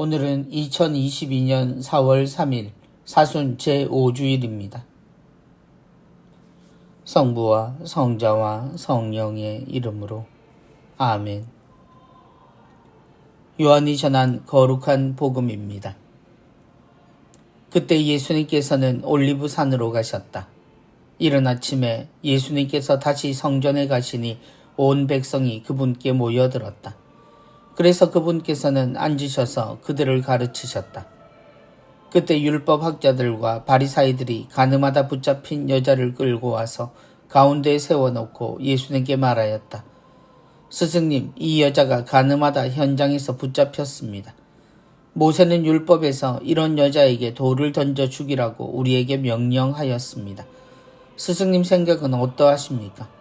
오늘은 2022년 4월 3일 사순 제5주일입니다. 성부와 성자와 성령의 이름으로 아멘. 요한이 전한 거룩한 복음입니다. 그때 예수님께서는 올리브 산으로 가셨다. 이른 아침에 예수님께서 다시 성전에 가시니 온 백성이 그분께 모여들었다. 그래서 그분께서는 앉으셔서 그들을 가르치셨다. 그때 율법 학자들과 바리사이들이 가늠하다 붙잡힌 여자를 끌고 와서 가운데에 세워놓고 예수님께 말하였다. 스승님, 이 여자가 가늠하다 현장에서 붙잡혔습니다. 모세는 율법에서 이런 여자에게 돌을 던져 죽이라고 우리에게 명령하였습니다. 스승님 생각은 어떠하십니까?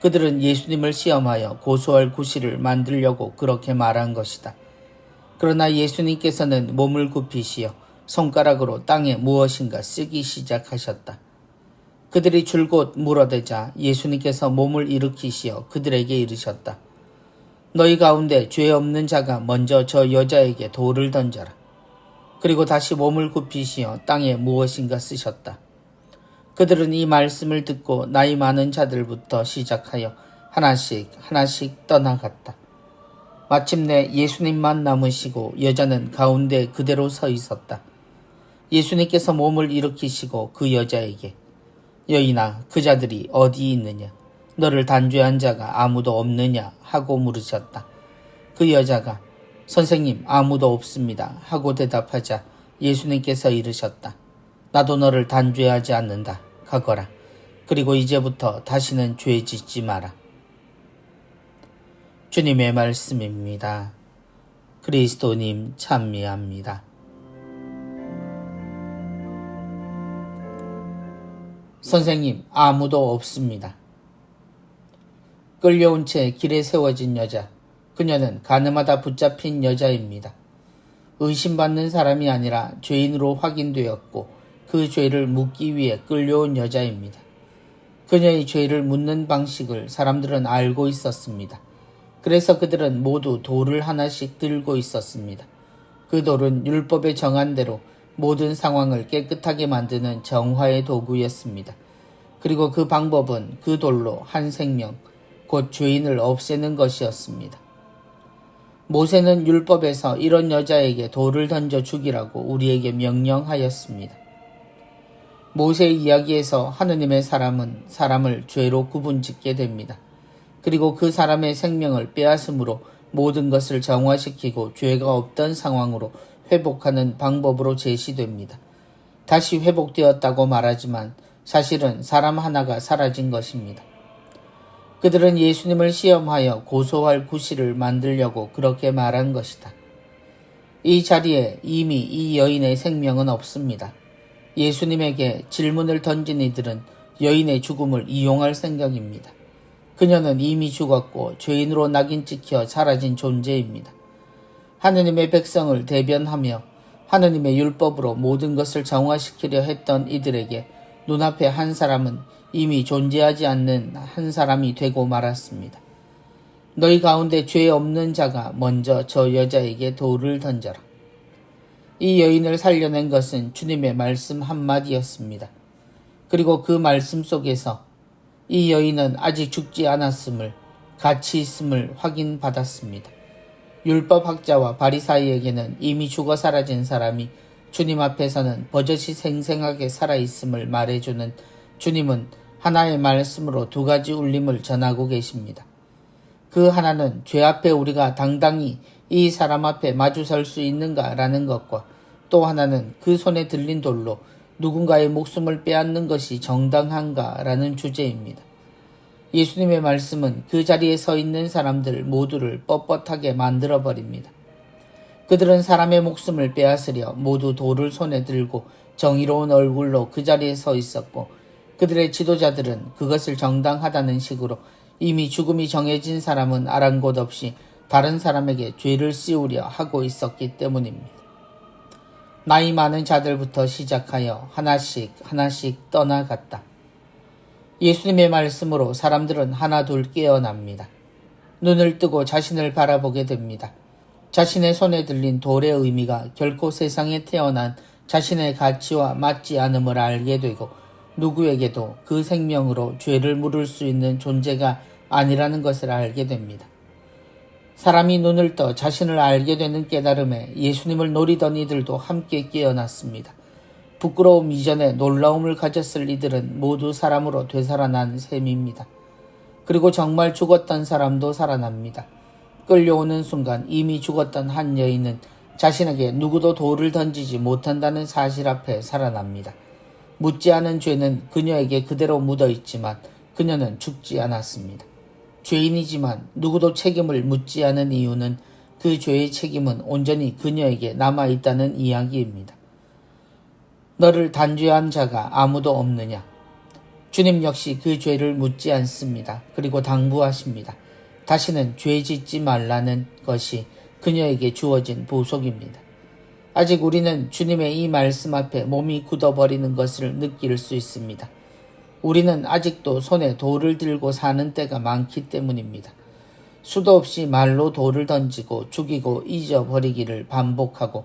그들은 예수님을 시험하여 고소할 구실을 만들려고 그렇게 말한 것이다. 그러나 예수님께서는 몸을 굽히시어 손가락으로 땅에 무엇인가 쓰기 시작하셨다. 그들이 줄곧 물어대자 예수님께서 몸을 일으키시어 그들에게 이르셨다. 너희 가운데 죄 없는 자가 먼저 저 여자에게 돌을 던져라. 그리고 다시 몸을 굽히시어 땅에 무엇인가 쓰셨다. 그들은 이 말씀을 듣고 나이 많은 자들부터 시작하여 하나씩 하나씩 떠나갔다. 마침내 예수님만 남으시고 여자는 가운데 그대로 서 있었다. 예수님께서 몸을 일으키시고 그 여자에게 여인아 그 자들이 어디 있느냐 너를 단죄한 자가 아무도 없느냐 하고 물으셨다. 그 여자가 선생님 아무도 없습니다 하고 대답하자 예수님께서 이르셨다. 나도 너를 단죄하지 않는다. 가거라. 그리고 이제부터 다시는 죄 짓지 마라. 주님의 말씀입니다. 그리스도님 찬미합니다. 선생님, 아무도 없습니다. 끌려온 채 길에 세워진 여자. 그녀는 가늠하다 붙잡힌 여자입니다. 의심받는 사람이 아니라 죄인으로 확인되었고 그 죄를 묻기 위해 끌려온 여자입니다. 그녀의 죄를 묻는 방식을 사람들은 알고 있었습니다. 그래서 그들은 모두 돌을 하나씩 들고 있었습니다. 그 돌은 율법에 정한 대로 모든 상황을 깨끗하게 만드는 정화의 도구였습니다. 그리고 그 방법은 그 돌로 한 생명, 곧 죄인을 없애는 것이었습니다. 모세는 율법에서 이런 여자에게 돌을 던져 죽이라고 우리에게 명령하였습니다. 모세의 이야기에서 하느님의 사람은 사람을 죄로 구분짓게 됩니다. 그리고 그 사람의 생명을 빼앗음으로 모든 것을 정화시키고 죄가 없던 상황으로 회복하는 방법으로 제시됩니다. 다시 회복되었다고 말하지만 사실은 사람 하나가 사라진 것입니다. 그들은 예수님을 시험하여 고소할 구실을 만들려고 그렇게 말한 것이다. 이 자리에 이미 이 여인의 생명은 없습니다. 예수님에게 질문을 던진 이들은 여인의 죽음을 이용할 생각입니다. 그녀는 이미 죽었고 죄인으로 낙인 찍혀 사라진 존재입니다. 하느님의 백성을 대변하며 하느님의 율법으로 모든 것을 정화시키려 했던 이들에게 눈앞에 한 사람은 이미 존재하지 않는 한 사람이 되고 말았습니다. 너희 가운데 죄 없는 자가 먼저 저 여자에게 돌을 던져라. 이 여인을 살려낸 것은 주님의 말씀 한마디였습니다. 그리고 그 말씀 속에서 이 여인은 아직 죽지 않았음을 같이 있음을 확인받았습니다. 율법학자와 바리사이에게는 이미 죽어 사라진 사람이 주님 앞에서는 버젓이 생생하게 살아있음을 말해주는 주님은 하나의 말씀으로 두 가지 울림을 전하고 계십니다. 그 하나는 죄 앞에 우리가 당당히 이 사람 앞에 마주 설 수 있는가라는 것과 또 하나는 그 손에 들린 돌로 누군가의 목숨을 빼앗는 것이 정당한가라는 주제입니다. 예수님의 말씀은 그 자리에 서 있는 사람들 모두를 뻣뻣하게 만들어 버립니다. 그들은 사람의 목숨을 빼앗으려 모두 돌을 손에 들고 정의로운 얼굴로 그 자리에 서 있었고 그들의 지도자들은 그것을 정당하다는 식으로 이미 죽음이 정해진 사람은 아랑곳 없이 다른 사람에게 죄를 씌우려 하고 있었기 때문입니다. 나이 많은 자들부터 시작하여 하나씩 하나씩 떠나갔다. 예수님의 말씀으로 사람들은 하나둘 깨어납니다. 눈을 뜨고 자신을 바라보게 됩니다. 자신의 손에 들린 돌의 의미가 결코 세상에 태어난 자신의 가치와 맞지 않음을 알게 되고 누구에게도 그 생명으로 죄를 물을 수 있는 존재가 아니라는 것을 알게 됩니다. 사람이 눈을 떠 자신을 알게 되는 깨달음에 예수님을 노리던 이들도 함께 깨어났습니다. 부끄러움 이전에 놀라움을 가졌을 이들은 모두 사람으로 되살아난 셈입니다. 그리고 정말 죽었던 사람도 살아납니다. 끌려오는 순간 이미 죽었던 한 여인은 자신에게 누구도 돌을 던지지 못한다는 사실 앞에 살아납니다. 묻지 않은 죄는 그녀에게 그대로 묻어 있지만 그녀는 죽지 않았습니다. 죄인이지만 누구도 책임을 묻지 않은 이유는 그 죄의 책임은 온전히 그녀에게 남아 있다는 이야기입니다. 너를 단죄한 자가 아무도 없느냐? 주님 역시 그 죄를 묻지 않습니다. 그리고 당부하십니다. 다시는 죄 짓지 말라는 것이 그녀에게 주어진 보석입니다. 아직 우리는 주님의 이 말씀 앞에 몸이 굳어버리는 것을 느낄 수 있습니다. 우리는 아직도 손에 돌을 들고 사는 때가 많기 때문입니다. 수도 없이 말로 돌을 던지고 죽이고 잊어버리기를 반복하고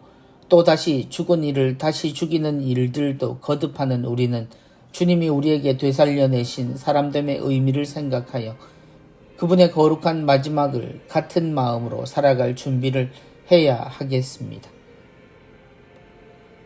또다시 죽은 이를 다시 죽이는 일들도 거듭하는 우리는 주님이 우리에게 되살려내신 사람됨의 의미를 생각하여 그분의 거룩한 마지막을 같은 마음으로 살아갈 준비를 해야 하겠습니다.